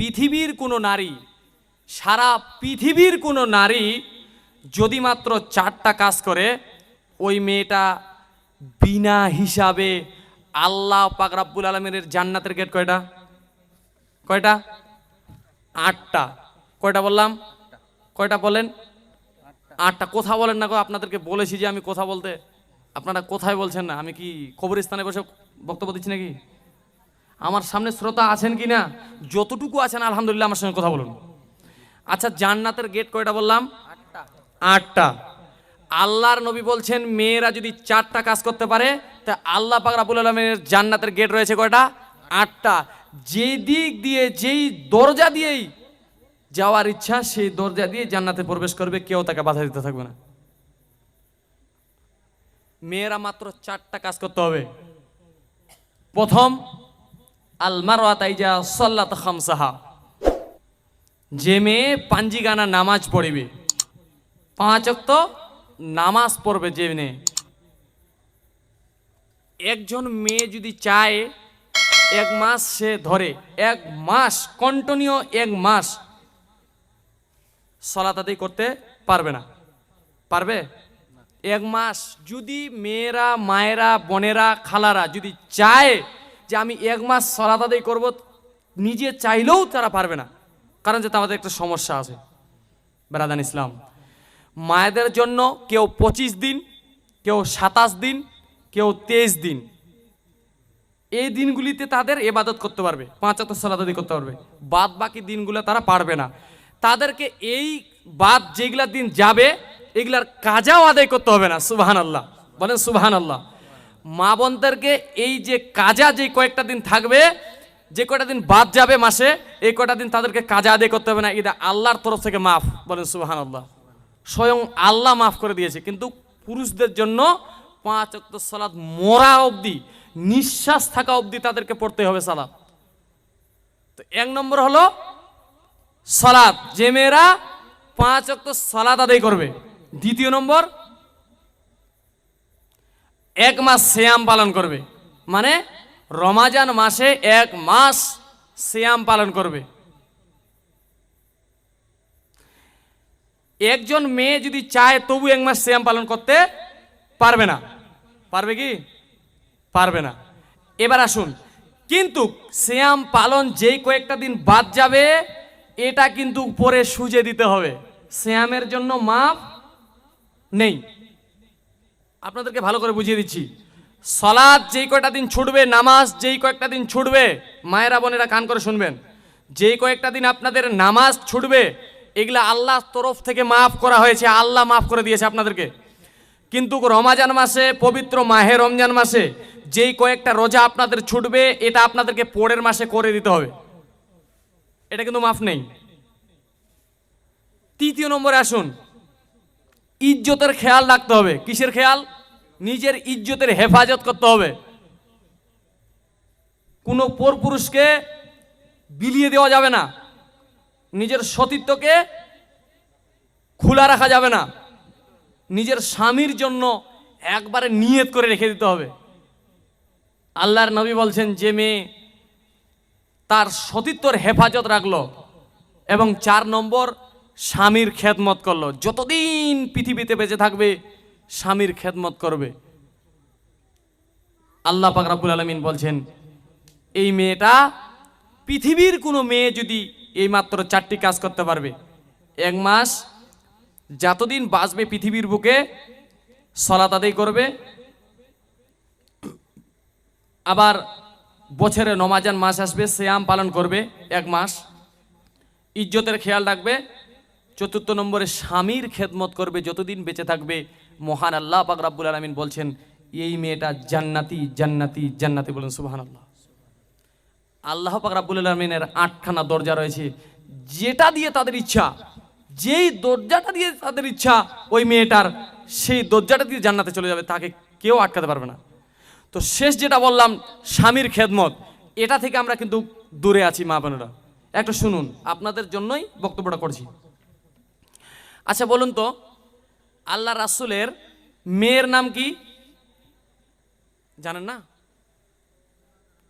পৃথিবীর কোনো নারী, সারা পৃথিবীর কোনো নারী যদি মাত্র চারটা কাজ করে, ওই মেয়েটা বিনা হিসাবে আল্লাহ পাক রাব্বুল আলমের জান্নাতের গেট কয়টা? কয়টা? আটটা। কয়টা বললাম? কয়টা বলেন? আটটা। কোথা বলেন না আপনাদেরকে বলেছি যে আমি কথা বলতে। আপনারা কোথায় বলছেন না? আমি কি কবরস্থানে বসে বক্তব্য দিচ্ছি নাকি? আমার সামনে শ্রোতা আছেন কি না যতটুকু আছেন, আলহামদুলিল্লাহ আমার সঙ্গে কথা বলুন। আচ্ছা জান্নাতের গেট কয়টা বললাম? আটটা। আল্লাহর নবী বলছেন, মেয়েরা যদি চারটা কাজ করতে পারে, তা আল্লাহ পাক রাবুল আলমের জান্নাতের গেট রয়েছে কয়টা? আটটা। যে দিক দিয়ে, যেই দরজা দিয়েই যাওয়ার ইচ্ছা, সেই দরজা দিয়ে জান্নাতে প্রবেশ করবে, কেউ তাকে বাধা দিতে থাকবে না। মেয়েরা মাত্র চারটা কাজ করতে হবে। প্রথম আলমার আতাইজা সল্লাত খামসাহা। যে মেয়ে পাঞ্জিগানা নামাজ পড়িবে, পাঁচ অক্ত নামাজ পড়বে যে মেয়ে। একজন মেয়ে যদি চায়, এক মাস সে ধরে, এক মাস কন্টিনিউ এক মাস সলাত আদায় করতে পারবে না। পারবে? এক মাস যদি মেয়েরা, মায়েরা, বোনেরা, খালারা যদি চায় যে আমি এক মাস সলাত আদায় করব, নিজে চাইলেও তারা পারবে না। কারণ যে তাদের একটা সমস্যা আছে। বেরাদান ইসলাম, মায়েদের জন্য কেউ পঁচিশ দিন, কেউ সাতাশ দিন, কেউ তেইশ দিন। এই দিনগুলিতে তাদের এবাদত করতে পারবে, পাঁচ হাজার সালাদ করতে পারবে। বাদ বাকি দিনগুলো তারা পারবে না। তাদেরকে এই বাদ যেগুলা দিন যাবে, এগুলার কাজাও আদায় করতে হবে না সুবাহান আল্লাহ বলেন সুবাহান আল্লাহ মা বোনদেরকে এই যে কাজা যে কয়েকটা দিন থাকবে, যে কয়টা দিন বাদ যাবে মাসে, এই কয়টা দিন তাদেরকে কাজা আদায় করতে হবে না, এটা আল্লাহর তরফ থেকে মাফ বলেন সুবাহান আল্লাহ স্বয়ং আল্লাহ মাফ করে দিয়েছে, কিন্তু পুরুষদের জন্য পাঁচ অক্ত সালাদ মরা অবধি, নিঃশ্বাস থাকা অবধি তাদেরকে পড়তে হবে সালাদ তো এক নম্বর হলো সালাদ যে মেয়েরা পাঁচ অক্ত সালাদ আদায় করবে। দ্বিতীয় নম্বর এক মাস শ্যাম পালন করবে। মানে রমাজান মাসে এক মাস শ্যাম পালন করবে। একজন মেয়ে যদি চায়, তবু এক মাস শ্যাম পালন করতে পারবে না। পারবে কি? পারবে না। এবার আসুন। কিন্তু শ্যাম পালন যেই কয়েকটা দিন বাদ যাবে, এটা কিন্তু পরে সুজে দিতে হবে। শ্যামের জন্য মাপ নেই। আপনাদেরকে ভালো করে বুঝিয়ে দিচ্ছি। সলাদ যেই কয়টা দিন ছুটবে, নামাজ যেই কয়েকটা দিন ছুটবে, মায়েরা বোনেরা কান করে শুনবেন। যেই কয়েকটা দিন আপনাদের নামাজ ছুটবে, এগুলা আল্লাহর তরফ থেকে মাফ করা হয়েছে, আল্লাহ মাফ করে দিয়েছে আপনাদেরকে। কিন্তু রমাজান মাসে, পবিত্র মাহে রমজান মাসে, যেই কয়েকটা রোজা আপনাদের ছুটবে, এটা আপনাদেরকে পরের মাসে করে দিতে হবে। এটা কিন্তু মাফ নেই। তৃতীয় নম্বরে আসুন। ইজ্জতের খেয়াল রাখতে হবে। কিসের খেয়াল? নিজের ইজ্জতের হেফাজত করতে হবে। কোনো পরপুরুষকে বিলিয়ে দেওয়া যাবে না। নিজের সতীত্বকে খোলা রাখা যাবে না। নিজের স্বামীর জন্য একবারে নিয়ত করে রেখে দিতে হবে। আল্লাহর নবী বলছেন, যে মেয়ে তার সতীত্বর হেফাজত রাখল এবং চার নম্বর স্বামীর খেদমত করল। যতদিন পৃথিবীতে বেঁচে থাকবে, স্বামীর খেদমত করবে। আল্লাহ পাক রাব্বুল আলমিন বলছেন, এই মেয়েটা, পৃথিবীর কোনো মেয়ে যদি এই মাত্র চারটি কাজ করতে পারবে, এক মাস যতদিন বাঁচবে পৃথিবীর বুকে সলাত আদায় করবে, আবার বছরে নমাজান মাস আসবে শ্যাম পালন করবে এক মাস, ইজ্জতের খেয়াল রাখবে চতুর্থ নম্বরে স্বামীর খেদমত করবে, যতদিন বেঁচে থাকবে। মহান আল্লাহ পাক রাব্বুল আলমিন বলছেন, এই মেয়েটা জান্নাতি জান্নাতি জান্নাতি। বলেন সুবাহান আল্লাহ আল্লাহ পাক রাব্বুল আলমিনের আটখানা দরজা রয়েছে। যেটা দিয়ে তাদের ইচ্ছা, যেই দরজাটা দিয়ে তাদের ইচ্ছা, ওই মেয়েটার সেই দরজাটা দিয়ে জান্নাতে চলে যাবে, তাকে কেউ আটকাতে পারবে না। তো শেষ যেটা বললাম, স্বামীর খেদমত, এটা থেকে আমরা কিন্তু দূরে আছি, মা বোনেরা। একটা শুনুন, আপনাদের জন্যই বক্তব্যটা করছি। আচ্ছা বলুন তো। আল্লাহ রাসুলের মেয়ের নাম কি? জানেন না?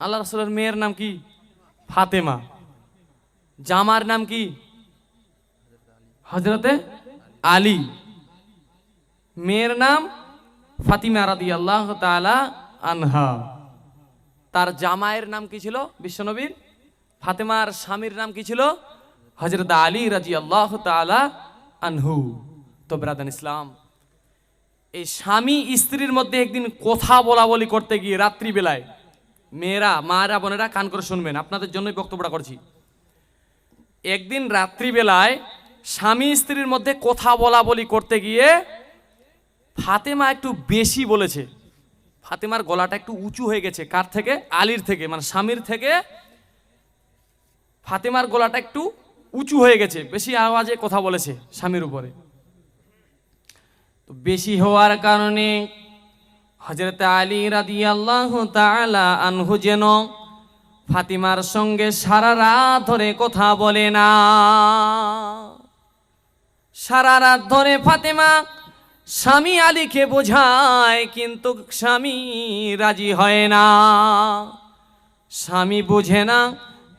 আল্লাহ রাসুলের মেয়ের নাম কি? ফাতেমা। জামার নাম কি? হজরতে আলী। মেয়ের নাম ফাতিমা রাদি আল্লাহ আনহা। তার জামাইয়ের নাম কি ছিল বিশ্বনবীর? ফাতেমার স্বামীর নাম কি ছিল? হজরত আলী রাজি আল্লাহ তালা আনহু, তো ব্রাদান ইসলাম, এই স্বামী স্ত্রীর মধ্যে একদিন কথা বলা বলি করতে গিয়ে রাত্রিবেলায় মেয়েরা, মায়েরা, বোনেরা কান করে শুনবেন, আপনাদের জন্যই বক্তব্যটা করছি। একদিন রাত্রিবেলায় স্বামী স্ত্রীর মধ্যে কথা বলা বলি করতে গিয়ে ফাতেমা একটু বেশি বলেছে। ফাতেমার গলাটা একটু উঁচু হয়ে গেছে, কার থেকে? আলীর থেকে মানে স্বামীর থেকে। ফাতেমার গলাটা একটু উঁচু হয়ে গেছে, বেশি আওয়াজে কথা বলেছে স্বামীর উপরে। তো বেশি হওয়ার কারণে হজরত আলী রাদি আল্লাহ আনহু যেন ফাতিমার সঙ্গে সারা রাত ধরে কথা বলে না। সারা রাত ধরে ফাতেমা স্বামী আলীকে বোঝায়, কিন্তু স্বামী রাজি হয় না। স্বামী বোঝে না,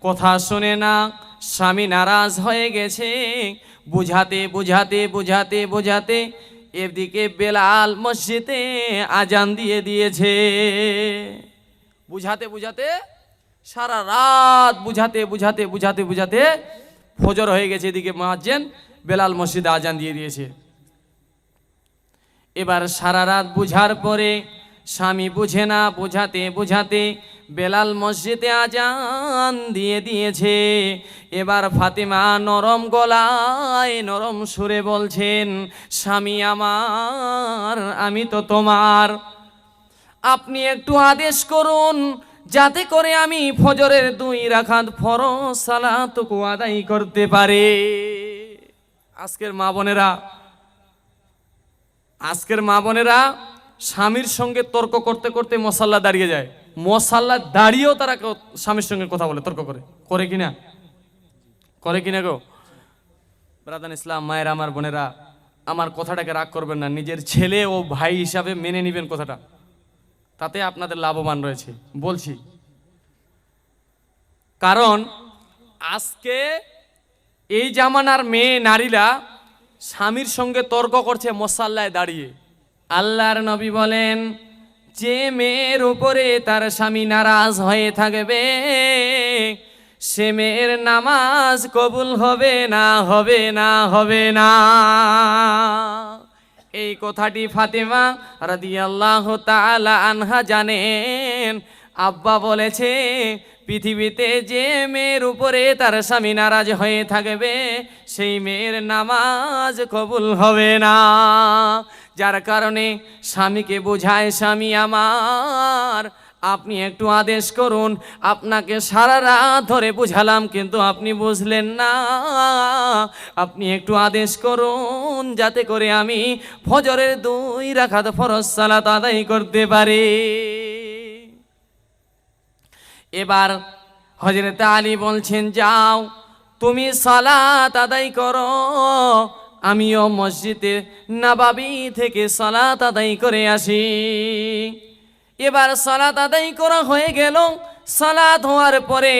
কথা শোনে না স্বামী নারাজ হয়ে গেছে। বুঝাতে বুঝাতে বুঝাতে বুঝাতে এদিকে বেলাল মসজিদে আজান দিয়ে দিয়েছে। বুঝাতে বুঝাতে সারা রাত বুঝাতে বুঝাতে বুঝাতে বুঝাতে ফজর হয়ে গেছে এদিকে মহাজ্জেন। বেলাল মসজিদে আজান দিয়ে দিয়েছে। এবার সারা রাত বুঝার পরে স্বামী বুঝে না, বুঝাতে বুঝাতে বেলাল মসজিদে আজান দিয়ে দিয়েছে। এবার ফাতিমা নরম গলায় নরম সুরে বলছেন, স্বামী আমার, আমি তো তোমার। আপনি একটু আদেশ করুন, যাতে করে আমি ফজরের দুই রাখাত ফরজ সালাতটুকু আদায় করতে পারে। আজকের মা বোনেরা, আজকের মা বোনেরা স্বামীর সঙ্গে তর্ক করতে করতে মশাল্লা দাঁড়িয়ে যায়। মশাল্লা দাঁড়িয়েও তারা স্বামীর সঙ্গে কথা বলে, তর্ক করে। করে কিনা করে কিনা গো? ব্রাদান ইসলাম, মায়ের, আমার বোনেরা, আমার কথাটাকে রাগ করবেন না। নিজের ছেলে ও ভাই হিসাবে মেনে নেবেন কথাটা। তাতে আপনাদের লাভবান রয়েছে। বলছি, কারণ আজকে এই জামানার মেয়ে নারীরা স্বামীর সঙ্গে তর্ক করছে মশাল্লায় দাঁড়িয়ে। আল্লাহর নবী বলেন যে মেয়ের উপরে তার স্বামী নারাজ হয়ে থাকবে, সে মেয়ের নামাজ কবুল হবে না হবে না হবে না। এই কথাটি ফাতেমা রাদিয়াল্লাহু তাআলা আনহা জানেন। আব্বা বলেছে, পৃথিবীতে যে মেয়ের উপরে তার স্বামী নারাজ হয়ে থাকবে, সেই মেয়ের নামাজ কবুল হবে না। যার কারণে স্বামীকে বোঝায়, স্বামী আমার, আপনি একটু আদেশ করুন, আপনাকে সারা রাত ধরে বুঝালাম, কিন্তু আপনি বুঝলেন না। আপনি একটু আদেশ করুন, যাতে করে আমি ফজরের দুই রাখাত ফরজ সালাত আদায় করতে পারি। এবার হজরত আলী বলছেন, যাও, তুমি সালাত আদায় করো। আমিও মসজিদে নাবাবি থেকে সালাত আদায় করে আসি। এবার সালাত আদায় করা হয়ে গেল। সালাত হওয়ার পরে,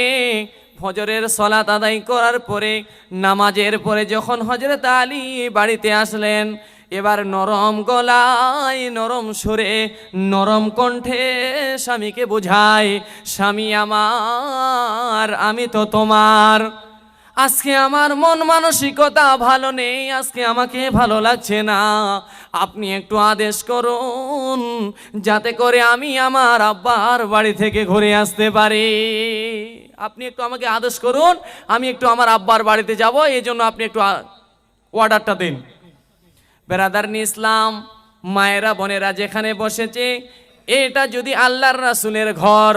ফজরের সালাত আদায় করার পরে, নামাজের পরে যখন হজরত আলী বাড়িতে আসলেন, এবার নরম গলায়, নরম সুরে, নরম কণ্ঠে স্বামীকে বোঝায়, স্বামী আমার, আমি তো তোমার। আজকে আমার মন মানসিকতা ভালো নেই, আজকে আমাকে ভালো লাগছে না। আপনি একটু আদেশ করুন, যাতে করে আমি আমার আব্বার বাড়ি থেকে ঘুরে আসতে পারি। আপনি একটু আমাকে আদেশ করুন, আমি একটু আমার আব্বার বাড়িতে যাব, এই জন্য আপনি একটু অর্ডারটা দিন। বেরাদারনি ইসলাম মায়েরা, বোনেরা যেখানে বসেছে, এটা যদি আল্লাহর রাসুলের ঘর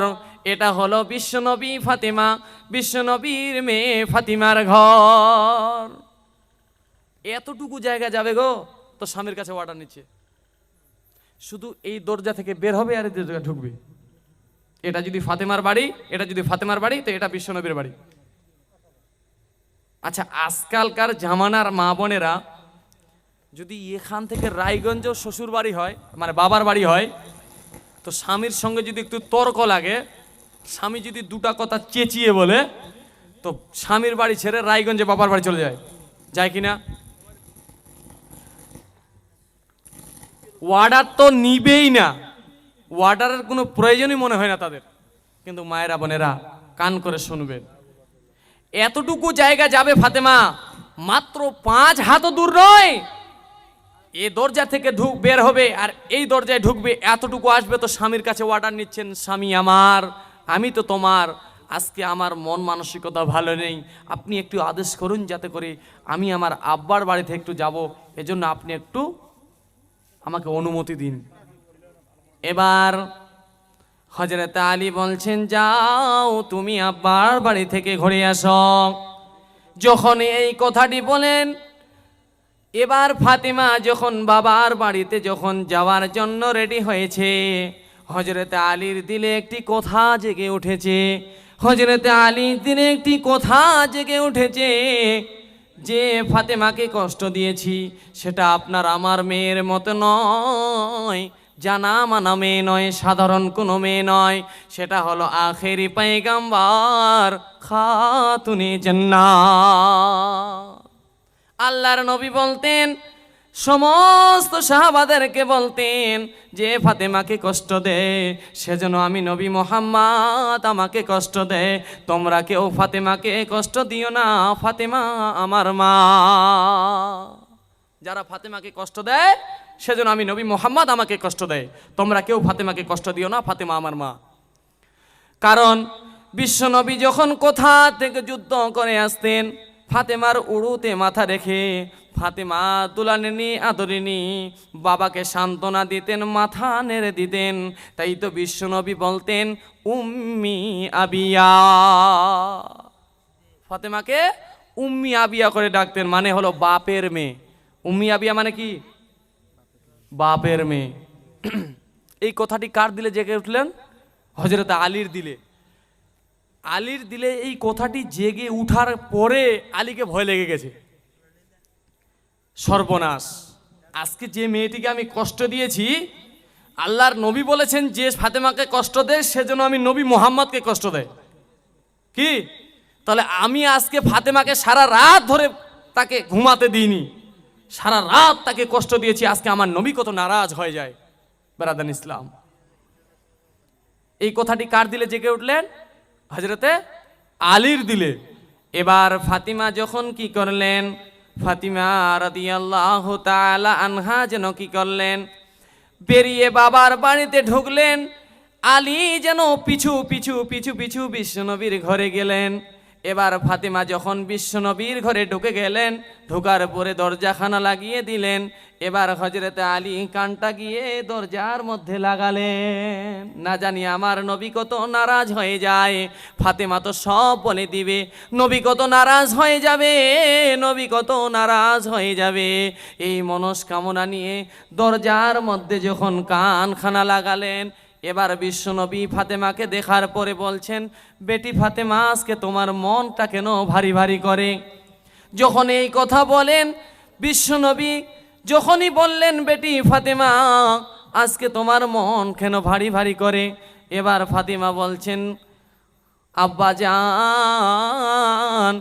এটা হলো বিশ্বনবী ফাতিমা। বিশ্বনবীর মেয়ে ফাতিমার ঘর। এতটুকু জায়গা যাবে গো, তো স্বামীর কাছে অর্ডার নিচ্ছে। শুধু এই দরজা থেকে বের হবে আর এই দরজা ঢুকবে। এটা যদি ফাতেমার বাড়ি, এটা যদি ফাতেমার বাড়ি, তো এটা বিশ্বনবীর বাড়ি। আচ্ছা আজকালকার জামানার মা বোনেরা যদি এখান থেকে রায়গঞ্জ শ্বশুর বাড়ি হয় মানে বাবার বাড়ি হয়, তো স্বামীর সঙ্গে যদি একটু তর্ক লাগে স্বামী যদি দুটা কথা চেঁচিয়ে বলে, তো স্বামীর বাড়ি ছেড়ে রায়গঞ্জে বাবার বাড়ি চলে যায়। যায় কিনা? ওয়ার্ডার তো নিবেই না। ওয়ার্ডারের কোনো প্রয়োজনই মনে হয় না তাদের। কিন্তু মায়েরা, বোনেরা, কান করে শুনবেন। এতটুকু জায়গা যাবে ফাতেমা, মাত্র পাঁচ হাতও দূর নয়। এ দরজা থেকে ঢুক, বের হবে, আর এই দরজায় ঢুকবে, এতটুকু আসবে তো স্বামীর কাছে অর্ডার নিচ্ছেন স্বামী আমার। আমি তো তোমার, আজকে আমার মন মানসিকতা ভালো নেই। আপনি একটু আদেশ করুন যাতে করে আমি আমার আব্বার বাড়িতে একটু যাব। এজন্য আপনি একটু আমাকে অনুমতি দিন। এবার হজরত আলী বলছেন, যাও তুমি আব্বার বাড়ি থেকে ঘুরে আসো। যখন এই কথাটি বলেন, এবার ফাতিমা যখন বাবার বাড়িতে যখন যাওয়ার জন্য রেডি হয়েছে হজরতে আলীর দিলে একটি কথা জেগে উঠেছে। হজরতে আলীর দিলে একটি কথা জেগে উঠেছে যে, ফাতেমাকে কষ্ট দিয়েছি, সেটা আপনার আমার মেয়ের মতো নয়। জানা মানা মেয়ে নয়, সাধারণ কোনো মেয়ে নয়। সেটা হলো আখেরি পাইগাম্বার খাতুনে জান্নাত। আল্লাহর নবী বলতেন সমস্ত সাহাবাদেরকে বলতেন যে ফাতেমাকে কষ্ট দে, সেজন্য আমি নবী মোহাম্মদ আমাকে কষ্ট দে। তোমরা কেউ ফাতেমাকে কষ্ট দিও না, ফাতেমা আমার মা। যারা ফাতেমাকে কষ্ট দেয়, সেজন্য আমি নবী মোহাম্মদ আমাকে কষ্ট দেয়। তোমরা কেউ ফাতেমাকে কষ্ট দিও না, ফাতেমা আমার মা। কারণ বিশ্বনবী যখন কোথা থেকে যুদ্ধ করে আসতেন ফাতেমার উড়ুতে মাথা রেখে ফাতেমা তুলা তুলানিনি আদরিনি বাবাকে সান্ত্বনা দিতেন, মাথা নেড়ে দিতেন। তাই তো বিশ্বনবী বলতেন, উম্মি আবিয়া। ফাতেমাকে উম্মি আবিয়া করে ডাকতেন মানে হলো বাপের মেয়ে। উম্মি আবিয়া মানে কি? বাপের মেয়ে। এই কথাটি কার দিলে জেগে উঠলেন? হজরত আলীর দিলে। আলীর দিলে এই কথাটি জেগে উঠার পরে আলীকে ভয় লেগে গেছে। সর্বনাশ। আজকে যে মেয়েটিকে আমি কষ্ট দিয়েছি, আল্লাহর নবী বলেছেন যে ফাতেমাকে কষ্ট দেয়, সেজন্য আমি নবী মোহাম্মদকে কষ্ট দেয়। কি? তাহলে আমি আজকে ফাতেমাকে সারা রাত ধরে তাকে ঘুমাতে দিইনি। সারা রাত তাকে কষ্ট দিয়েছি, আজকে আমার নবী কত নারাজ হয়ে যায়। বেরাদান ইসলাম। এই কথাটি কার দিলে জেগে উঠলেন? হজরতে আলীর দিলে। এবার ফাতিমা যখন কি করলেন? ফাতিমা রাদিয়াল্লাহ তালা আনহা যেন কি করলেন? বেরিয়ে বাবার বাড়িতে ঢুকলেন। আলী যেন পিছু পিছু পিছু পিছু বিশ্বনবীর ঘরে গেলেন। এবার ফাতিমা যখন বিশ্বনবীর ঘরে ঢুকে গেলেন, ঢোকার পরে দরজাখানা লাগিয়ে দিলেন, এবার হজরতে আলী কানটা গিয়ে দরজার মধ্যে লাগালেন। না জানি আমার নবী কত নারাজ হয়ে যায়, ফাতেমা তো সব বলে দিবে, নবী কত নারাজ হয়ে যাবে, নবী কত নারাজ হয়ে যাবে। এই মনস্কামনা নিয়ে দরজার মধ্যে যখন কানখানা লাগালেন এবার বিশ্বনবী ফাতেমাকে দেখার পরে বলছেন, বেটি ফাতেমা, আজকে তোমার মনটা কেন ভারী ভারী করে? যখন এই কথা বলেন, বিশ্বনবী যখনই বললেন, বেটি ফাতেমা, আজকে তোমার মন কেন ভারী ভারী করে? এবার ফাতেমা বলছেন, আব্বা যান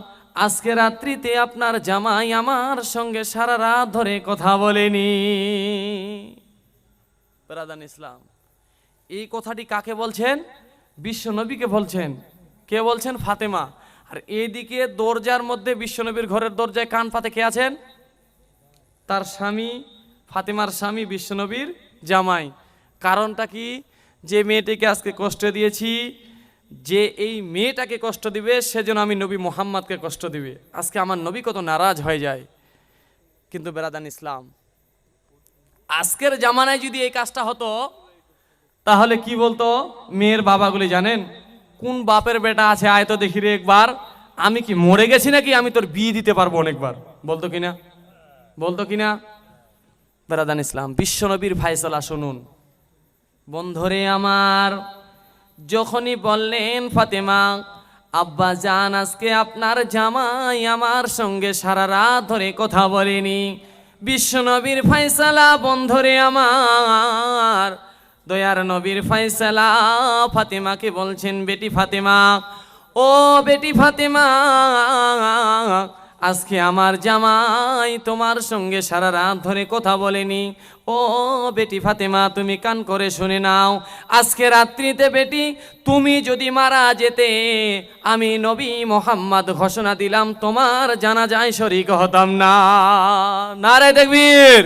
আজকে রাত্রিতে আপনার জামাই আমার সঙ্গে সারা রাত ধরে কথা বলেনি। বেরাদান ইসলাম এই কথাটি কাকে বলছেন? বিশ্বনবীকে বলছেন। কে বলছেন? ফাতেমা। আর এইদিকে দরজার মধ্যে বিশ্বনবীর ঘরের দরজায় কান পাতে কে আছেন? তার স্বামী, ফাতেমার স্বামী বিশ্বনবীর জামাই। কারণটা কি? যে মেয়েটিকে আজকে কষ্ট দিয়েছি, যে এই মেয়েটাকে কষ্ট দিবে, সেজন্য আমি নবী মোহাম্মদকে কষ্ট দিবে। আজকে আমার নবী কত নারাজ হয়ে যায়। কিন্তু বেরাদান ইসলাম, আজকের জামানায় যদি এই কাজটা হতো তাহলে কি বলতো? মেয়ের বাবাগুলি জানেন? কোন বাপের বেটা আছে? আয় তো দেখি রে একবার। আমি কি মরে গেছি নাকি? আমি তোর বিয়ে দিতে পারব অনেকবার। বলতো কিনা? বলতো কিনা? বেরাদান ইসলাম, বিশ্বনবীর ফায়সলা শুনুন। বন্ধরে আমার, যখনই বললেন ফাতেমা, আব্বা জান, আজকে আপনার জামাই আমার সঙ্গে সারা রাত ধরে কথা বলেনি। বিশ্বনবীর ফায়সালা বন্ধরে আমার দয়ার নবীর ফায়সালা। ফাতেমাকে বলছেন, বেটি ফাতেমা, ও বেটি ফাতেমা, আজকে আমার জামাই তোমার সঙ্গে সারা রাত ধরে কথা বলেনি। ও বেটি ফাতেমা, তুমি কান করে শুনে নাও, আজকে রাত্রিতে বেটি, তুমি যদি মারা যেতে, আমি নবী মোহাম্মদ ঘোষণা দিলাম, তোমার জানা যায় শরিক হতাম না। নারে দেখবীর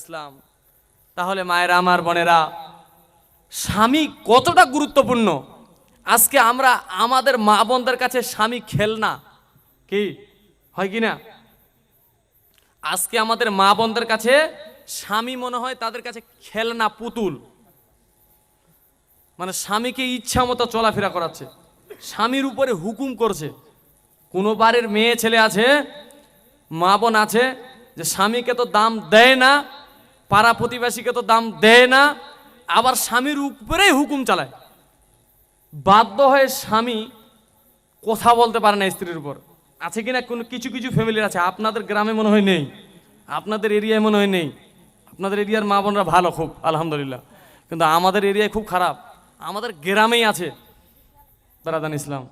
ইসলাম। তাহলে মায়েরা আমার বোনেরা, স্বামী কতটা গুরুত্বপূর্ণ? আজকে আমরা আমাদের মা বোনদের কাছে স্বামী খেলনা কি? হয় কি না? আজকে আমাদের মা বোনদের কাছে স্বামী মনে হয় তাদের কাছে খেলনা পুতুল। মানে স্বামীকে ইচ্ছা মতো চলাফেরা করাচ্ছে। স্বামীর উপরে হুকুম করছে। কোনো বাড়ির মেয়ে ছেলে আছে, মা বোন আছে, যে স্বামীকে তো দাম দেয় না পাড়া প্রতিবেশীকে তো দাম দেয় না, আবার স্বামীর উপরেই হুকুম চালায়। বাধ্য হয়ে স্বামী কথা বলতে পারে না স্ত্রীর উপর। আছে কিনা কোনো কিছু কিছু ফ্যামিলির আছে? আপনাদের গ্রামে মনে হয় নেই, আপনাদের এরিয়ায় মনে হয় নেই। আপনাদের এরিয়ার মা বোনরা ভালো খুব, আলহামদুলিল্লাহ। কিন্তু আমাদের এরিয়ায় খুব খারাপ, আমাদের গ্রামেই আছে। বেড়াদান ইসলাম।